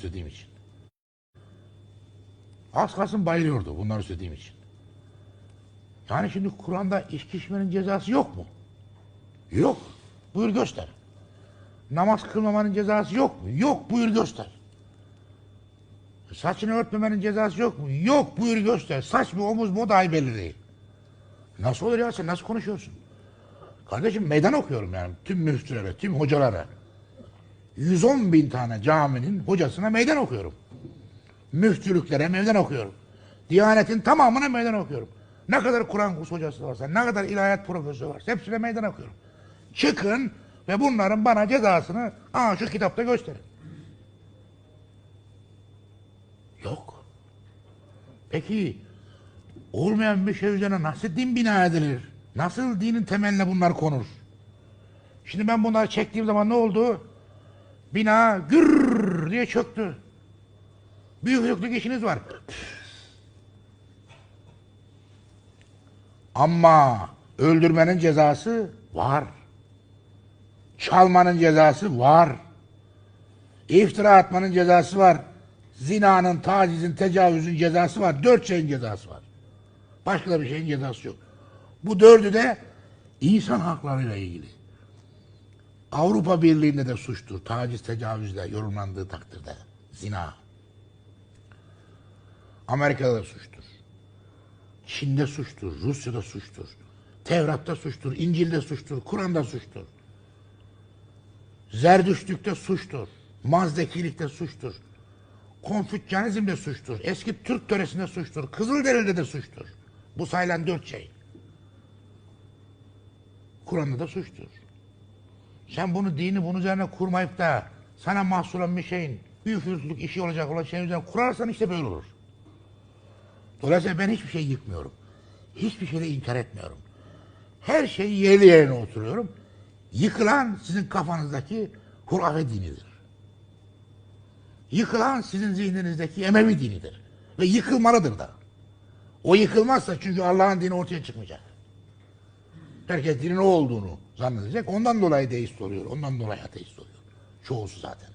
söylediğim için. Az kalsın bayılıyordu bunları söylediğim için. Yani şimdi Kur'an'da içki içmenin cezası yok mu? Yok. Buyur göster. Namaz kılmamanın cezası yok mu? Yok. Buyur göster. Saçını örtmemenin cezası yok mu? Yok. Buyur göster. Saç mı omuz mu o dahi belli değil. Nasıl olur ya sen nasıl konuşuyorsun? Kardeşim meydan okuyorum yani tüm müftülere, tüm hocalara. 110 bin tane caminin hocasına meydan okuyorum. Müftülüklere meydan okuyorum. Diyanetin tamamına meydan okuyorum. Ne kadar Kur'an kursu hocası varsa, ne kadar ilahiyat profesörü varsa hepsine meydan okuyorum. Çıkın ve bunların bana cezasını aa şu kitapta gösterin. Yok. Peki olmayan bir şey üzerine nasıl din bina edilir? Nasıl dinin temeline bunlar konur? Şimdi ben bunları çektiğim zaman ne oldu? Bina gür diye çöktü. Büyük yüklük işiniz var. Ama öldürmenin cezası var. Çalmanın cezası var. İftira atmanın cezası var. Zinanın, tacizin, tecavüzün cezası var. Dört şeyin cezası var. Başka bir şeyin cezası yok. Bu dördü de insan haklarıyla ilgili. Avrupa Birliği'nde de suçtur. Taciz, tecavüzle yorumlandığı takdirde. Zina. Amerika'da da suçtur. Çin'de suçtur. Rusya'da suçtur. Tevrat'ta suçtur. İncil'de suçtur. Kur'an'da suçtur. Zerdüştlükte suçtur. Mazdekilikte suçtur. Konfüçyanizmde suçtur. Eski Türk töresinde suçtur. Kızılderili'de de suçtur. Bu sayılan dört şey. Kur'an'da da suçtur. Sen bunu dini bunun üzerine kurmayıp da sana mahsul olan bir şeyin bir üfürüklük işi olacak olan şeyin üzerine kurarsan işte böyle olur. Dolayısıyla ben hiçbir şey yıkmıyorum. Hiçbir şeyi inkar etmiyorum. Her şeyi yerli yerine oturuyorum. Yıkılan sizin kafanızdaki hurafe dinidir. Yıkılan sizin zihninizdeki Emevi dinidir. Ve yıkılmalıdır da. O yıkılmazsa çünkü Allah'ın dini ortaya çıkmayacak. Dinin o olduğunu zannedecek. Ondan dolayı deist oluyor. Ondan dolayı ateist oluyor. Çoğusu zaten.